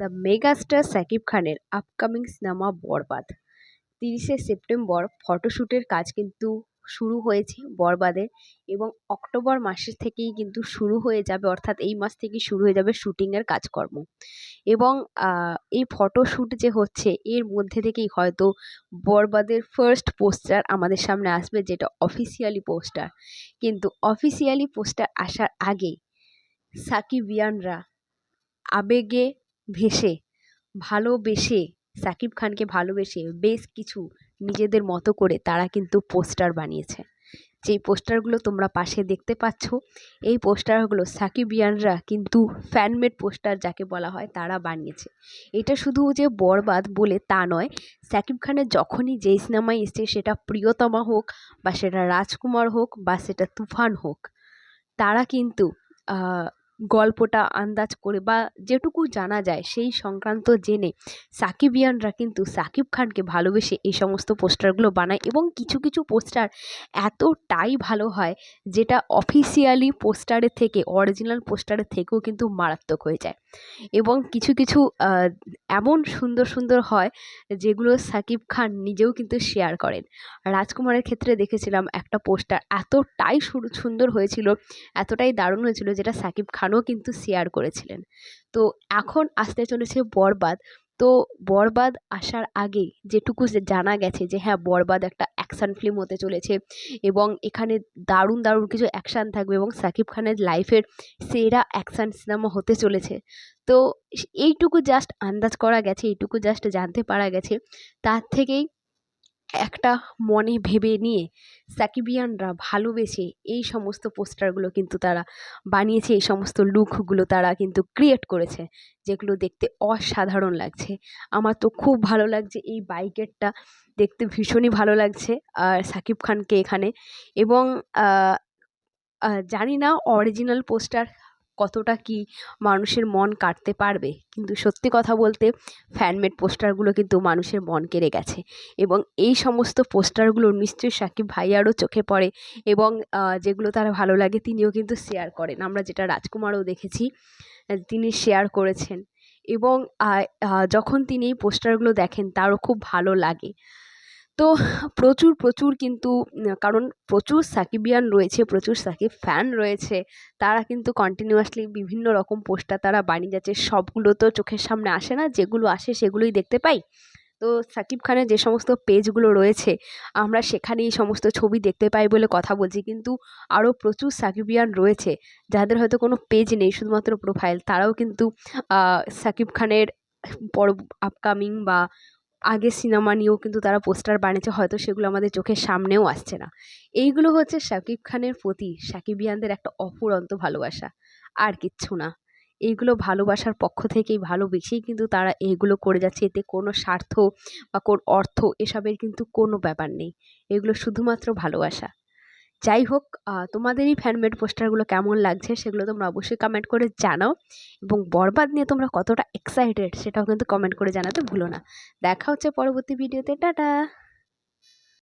The megastar Shakib খানের upcoming cinema বরবাদ। তিরিশে September ফটোশ্যুটের কাজ কিন্তু শুরু হয়েছে বরবাদের এবং অক্টোবর মাসের থেকেই কিন্তু শুরু হয়ে যাবে, অর্থাৎ এই মাস থেকেই শুরু হয়ে যাবে শ্যুটিংয়ের কাজকর্ম। এবং এই ফটোশ্যুট যে হচ্ছে, এর মধ্যে থেকেই হয়তো বরবাদের ফার্স্ট পোস্টার আমাদের সামনে আসবে, যেটা অফিসিয়ালি পোস্টার কিন্তু অফিসিয়ালি পোস্টার আসার আগেই সাকিবিয়ানরা আবেগে ভেসে, ভালোবেসে, সাকিব খানকে ভালোবেসে বেশ কিছু নিজেদের মতো করে তারা কিন্তু পোস্টার বানিয়েছে। যেই পোস্টারগুলো তোমরা পাশে দেখতে পাচ্ছ, এই পোস্টারগুলো সাকিবিয়ানরা কিন্তু ফ্যানমেড পোস্টার যাকে বলা হয় তারা বানিয়েছে। এটা শুধু যে বরবাদ বলে তা নয়, সাকিব খানের যখনই যেই সিনেমায় এসছে সেটা প্রিয়তমা হোক বা সেটা রাজকুমার হোক বা সেটা তুফান হোক, তারা কিন্তু গল্পটা আন্দাজ করে বা যেটুকু জানা যায় সেই সংক্রান্ত জেনে সাকিবিয়ানরা কিন্তু সাকিব খানকে ভালোবেসে এই সমস্ত পোস্টারগুলো বানায় এবং কিছু কিছু পোস্টার এতটাই ভালো হয় যেটা অফিসিয়ালি পোস্টারের থেকে, অরিজিনাল পোস্টারের থেকেও কিন্তু মারাত্মক হয়ে যায়। এবং কিছু কিছু এমন সুন্দর সুন্দর হয় যেগুলো সাকিব খান নিজেও কিন্তু শেয়ার করেন। রাজকুমারের ক্ষেত্রে দেখেছিলাম একটা পোস্টার এতটাই সুন্দর হয়েছিল, এতটাই দারুণ হয়েছিল যেটা সাকিব খানও কিন্তু শেয়ার করেছিলেন। তো এখন আসতে চলেছে বরবাদ। তো বরবাদ আসার আগে যেটুকু জানা গেছে যে হ্যাঁ বরবাদ একটা অ্যাকশান ফিল্ম হতে চলেছে এবং এখানে দারুণ দারুণ কিছু অ্যাকশান থাকবে এবং সাকিব খানের লাইফের সেরা অ্যাকশান সিনেমা হতে চলেছে। তো এইটুকু জাস্ট আন্দাজ করা গেছে, এইটুকু জাস্ট জানতে পারা গেছে। তার থেকেই একটা মনে ভেবে নিয়ে সাকিবিয়ানরা ভালোবেসে এই সমস্ত পোস্টারগুলো কিন্তু তারা বানিয়েছে, এই সমস্ত লুকগুলো তারা কিন্তু ক্রিয়েট করেছে, যেগুলো দেখতে অসাধারণ লাগছে। আমার তো খুব ভালো লাগছে এই বাইকেরটা, দেখতে ভীষণই ভালো লাগছে আর সাকিব খানকে এখানে এবং জানি না অরিজিনাল পোস্টার কতটা কি মানুষের মন কাটতে পারবে। কিন্তু সত্যি কথা বলতে ফ্যানমেড পোস্টারগুলো কিন্তু মানুষের মন কেড়ে গেছে। এবং এই সমস্ত পোস্টারগুলো নিশ্চয়ই সাকিব ভাইয়ারও চোখে পড়ে এবং যেগুলো তার ভালো লাগে তিনিও কিন্তু শেয়ার করেন। আমরা যেটা রাজকুমারও দেখেছি তিনি শেয়ার করেছেন। এবং যখন তিনি এই পোস্টারগুলো দেখেন, তারও খুব ভালো লাগে। তো প্রচুর প্রচুর কিন্তু কারণ প্রচুর সাকিবিয়ান রয়েছে, প্রচুর সাকিব ফ্যান রয়েছে, তারা কিন্তু কন্টিনিউয়াসলি বিভিন্ন রকম পোস্টার তারা বানিয়ে যাচ্ছে, সবগুলো তো চোখের সামনে আসে না, যেগুলো আসে সেগুলোই দেখতে পাই। তো সাকিব খানের যে সমস্ত পেজগুলো রয়েছে, আমরা সেখানে এই সমস্ত ছবি দেখতে পাই বলে কথা বলছি, কিন্তু আরও প্রচুর সাকিবিয়ান রয়েছে, যাদের হয়তো কোনো পেজ নেই, শুধুমাত্র প্রোফাইল তারাও কিন্তু সাকিব খানের পর আপকামিং বা আগের সিনেমা নিয়েও কিন্তু তারা পোস্টার বানিয়েছে, হয়তো সেগুলো আমাদের চোখের সামনেও আসছে না। এইগুলো হচ্ছে শাকিব খানের প্রতি সাকিবিয়ানদের একটা অফুরন্ত ভালোবাসা, আর কিচ্ছু না। এইগুলো ভালোবাসার পক্ষ থেকেই ভালোবেসেই কিন্তু তারা এইগুলো করে যাচ্ছে। এতে কোনো স্বার্থ বা কোন অর্থ এসবের কিন্তু কোনো ব্যাপার নেই। এগুলো শুধুমাত্র ভালোবাসা। যাই হোক তোমাদের এই ফ্যানমেড পোস্টারগুলো কেমন লাগছে সেগুলো তোমরা অবশ্যই কমেন্ট করে জানাও এবং বরবাদ নিয়ে তোমরা কতটা এক্সাইটেড সেটাও কিন্তু কমেন্ট করে জানাতে ভুলো না। দেখা হচ্ছে পরবর্তী ভিডিওতে টাটা!